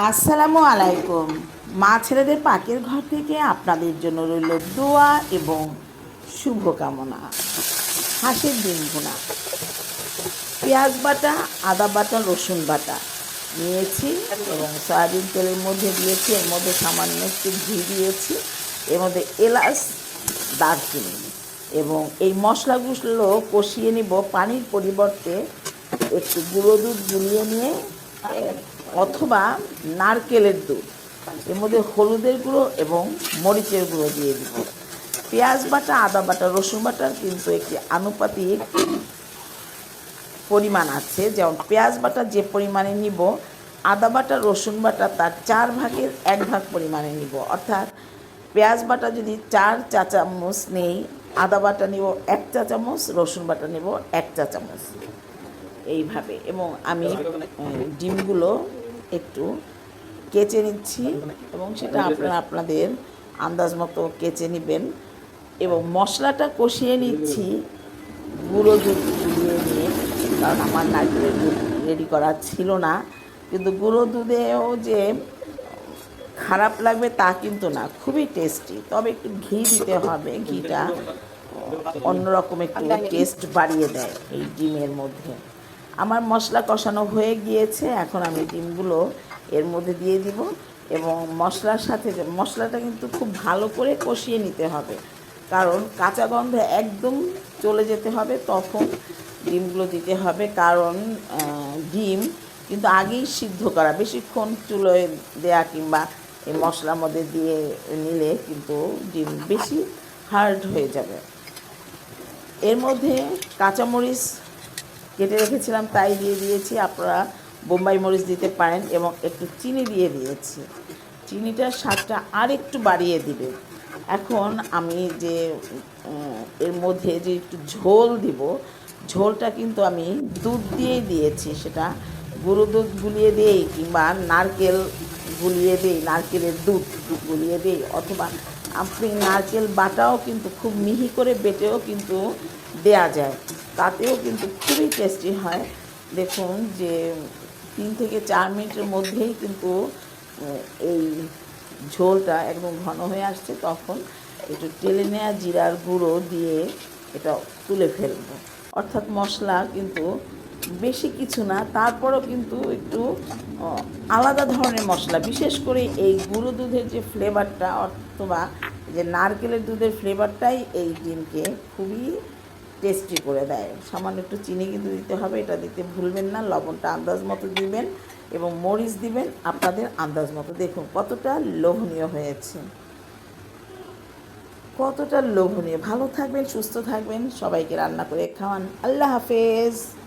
আসসালামু আলাইকুম। মা ছেলেদের পাকের ঘর থেকে আপনাদের জন্য রইল দোয়া এবং শুভকামনা। হাঁসের ডিম ভুনা পেঁয়াজ বাটা, আদা বাটা, রসুন বাটা নিয়েছি এবং সয়াবিন তেলের মধ্যে দিয়েছি। এর মধ্যে সামান্য একটু ঘি দিয়েছি। এর মধ্যে এলাচ, দারচিনি এবং এই মশলা মশলাগুলো কষিয়ে নিব। পানির পরিবর্তে একটু গুঁড়ো দুধ গুলিয়ে নিয়ে অথবা নারকেলের দুধ। এর মধ্যে হলুদের গুঁড়ো এবং মরিচের গুঁড়ো দিয়ে দিব। পেঁয়াজ বাটা, আদা বাটা, রসুন বাটার কিন্তু একটি আনুপাতিক পরিমাণ আছে। যেমন পেঁয়াজ বাটা যে পরিমাণে নিব, আদা বাটা, রসুন বাটা তার চার ভাগের এক ভাগ পরিমাণে নিব। অর্থাৎ পেঁয়াজ বাটা যদি চার চা চামচ নেই, আদা বাটা নিব এক চা চামচ রসুন বাটা নিব এক চা চামচ এইভাবে। এবং আমি ডিমগুলো একটু কেচে নিচ্ছি এবং সেটা আপনারা আপনাদের আন্দাজ মতো কেচে নেবেন এবং মশলাটা কষিয়ে নিচ্ছি গুঁড়ো দুধ গুলিয়ে নিয়ে কারণ আমার নারকেলের দুধ রেডি করা ছিল না। কিন্তু গুঁড়ো দুধেও যে খারাপ লাগবে তা কিন্তু না খুবই টেস্টি তবে একটু ঘি দিতে হবে ঘিটা অন্যরকম একটু টেস্ট বাড়িয়ে দেয় এই ডিমের মধ্যে। আমার মশলা কষানো হয়ে গিয়েছে, এখন আমি ডিমগুলো এর মধ্যে দিয়ে দিব এবং মশলার সাথে মশলাটা কিন্তু খুব ভালো করে কষিয়ে নিতে হবে। কারণ কাঁচা গন্ধ একদম চলে যেতে হবে, তখন ডিমগুলো দিতে হবে। কারণ ডিম কিন্তু আগেই সিদ্ধ করা, বেশিক্ষণ চুলোয় দেয়া কিংবা এই মশলার মধ্যে দিয়ে নিলে কিন্তু ডিম বেশি হার্ড হয়ে যাবে। এর মধ্যে কাঁচামরিচ কেটে রেখেছিলাম, তাই দিয়ে দিয়েছি। আপনারা বোম্বাই মরিচ দিতে পারেন এবং একটু চিনি দিয়ে দিয়েছি। চিনিটার স্বাদটা আর একটু বাড়িয়ে দিবে। এখন আমি যে এর মধ্যে যে একটু ঝোল দিব, ঝোলটা কিন্তু আমি দুধ দিয়েই দিয়েছি। সেটা গরু দুধ গুলিয়ে দিই কিংবা নারকেল গুলিয়ে দিই, নারকেলের দুধ গুলিয়ে দিই। অথবা আপনি নারকেল বাটাও কিন্তু খুব মিহি করে বেটেও কিন্তু দেয়া যায়। তাতেও কিন্তু খুবই টেস্টি হয়। দেখুন যে তিন থেকে চার মিনিটের মধ্যেই কিন্তু এই ঝোলটা একদম ঘন হয়ে আসছে। তখন একটু টেলে নেওয়া জিরার গুঁড়ো দিয়ে এটা তুলে ফেলব। অর্থাৎ মশলা কিন্তু বেশি কিছু না, তারপরেও কিন্তু একটু আলাদা ধরনের মশলা। বিশেষ করে এই গুঁড়ো দুধের যে ফ্লেভারটা অথবা যে নারকেলের দুধের ফ্লেভারটাই এই ডিমকে খুবই টেস্টি করে দেয়। সামান্য একটু চিনি কিন্তু দিতে হবে, এটা দিতে ভুলবেন না। লবণটা আন্দাজ মতো দিবেন এবং মরিচ দিবেন। আপনাদের আন্দাজ মতো। দেখুন, কতটা লোভনীয় হয়েছে। কতটা লোভনীয়। ভালো থাকবেন, সুস্থ থাকবেন। সবাইকে রান্না করে খাওয়ান। আল্লাহ হাফেজ।